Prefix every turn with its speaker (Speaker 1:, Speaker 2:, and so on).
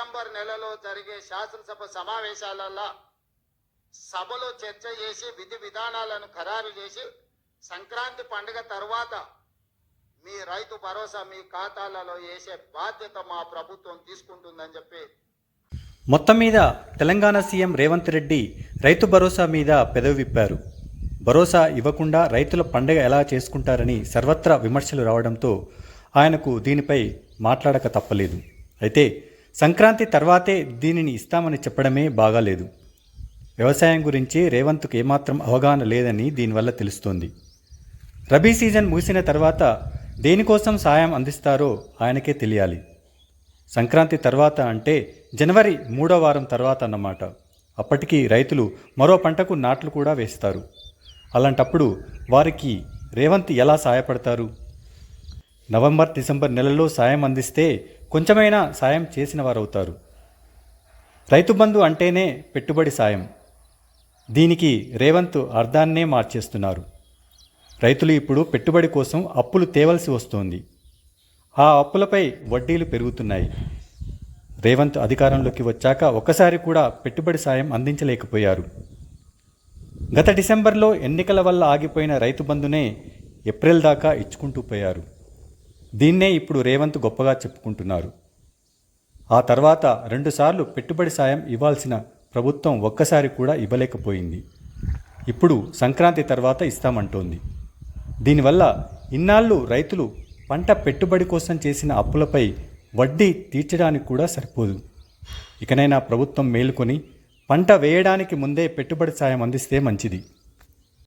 Speaker 1: December నెలలో జరిగే శాసనసభ సమావేశాలలో సభలో చర్చ చేసి విధి విధానాలను ఖరారు చేసి సంక్రాంతి పండుగ తర్వాత మీ రైతు భరోసా మీ ఖాతాలలో వేసే బాధ్యత మా ప్రభుత్వం తీసుకుంటుందని చెప్పి.
Speaker 2: మొత్తం మీద తెలంగాణ సీఎం రేవంత్ రెడ్డి రైతు భరోసా మీద పెదవి విప్పారు. భరోసా ఇవ్వకుండా రైతుల పండగ ఎలా చేసుకుంటారని సర్వత్రా విమర్శలు రావడంతో ఆయనకు దీనిపై మాట్లాడక తప్పలేదు. అయితే సంక్రాంతి తర్వాతే దీనిని ఇస్తామని చెప్పడమే బాగాలేదు. వ్యవసాయం గురించి రేవంత్కు ఏమాత్రం అవగాహన లేదని దీనివల్ల తెలుస్తోంది. రబీ సీజన్ ముగిసిన తర్వాత దేనికోసం సాయం అందిస్తారో ఆయనకే తెలియాలి. సంక్రాంతి తర్వాత అంటే జనవరి మూడో వారం తర్వాత అన్నమాట. అప్పటికి రైతులు మరో పంటకు నాట్లు కూడా వేస్తారు. అలాంటప్పుడు వారికి రేవంత్ ఎలా సాయపడతారు? నవంబర్ డిసెంబర్ నెలలో సాయం అందిస్తే కొంచెమైనా సాయం చేసిన వారవుతారు రైతు బంధు అంటేనే పెట్టుబడి సాయం. దీనికి రేవంత్ అర్థాన్నే మార్చేస్తున్నారు. రైతులు ఇప్పుడు పెట్టుబడి కోసం అప్పులు తేవలసి వస్తోంది. ఆ అప్పులపై వడ్డీలు పెరుగుతున్నాయి. రేవంత్ అధికారంలోకి వచ్చాక ఒక్కసారి కూడా పెట్టుబడి సాయం అందించలేకపోయారు. గత డిసెంబర్లో ఎన్నికల వల్ల ఆగిపోయిన రైతు బంధునే ఏప్రిల్ దాకా ఇచ్చుకుంటూ పోయారు. దీన్నే ఇప్పుడు రేవంత్ గొప్పగా చెప్పుకుంటున్నారు. ఆ తర్వాత రెండుసార్లు పెట్టుబడి సాయం ఇవ్వాల్సిన ప్రభుత్వం ఒక్కసారి కూడా ఇవ్వలేకపోయింది. ఇప్పుడు సంక్రాంతి తర్వాత ఇస్తామంటోంది. దీనివల్ల ఇన్నాళ్ళు రైతులు పంట పెట్టుబడి కోసం చేసిన అప్పులపై వడ్డీ తీర్చడానికి కూడా సరిపోదు. ఇకనైనా ప్రభుత్వం మేలుకొని పంట వేయడానికి ముందే పెట్టుబడి సాయం అందిస్తే మంచిది.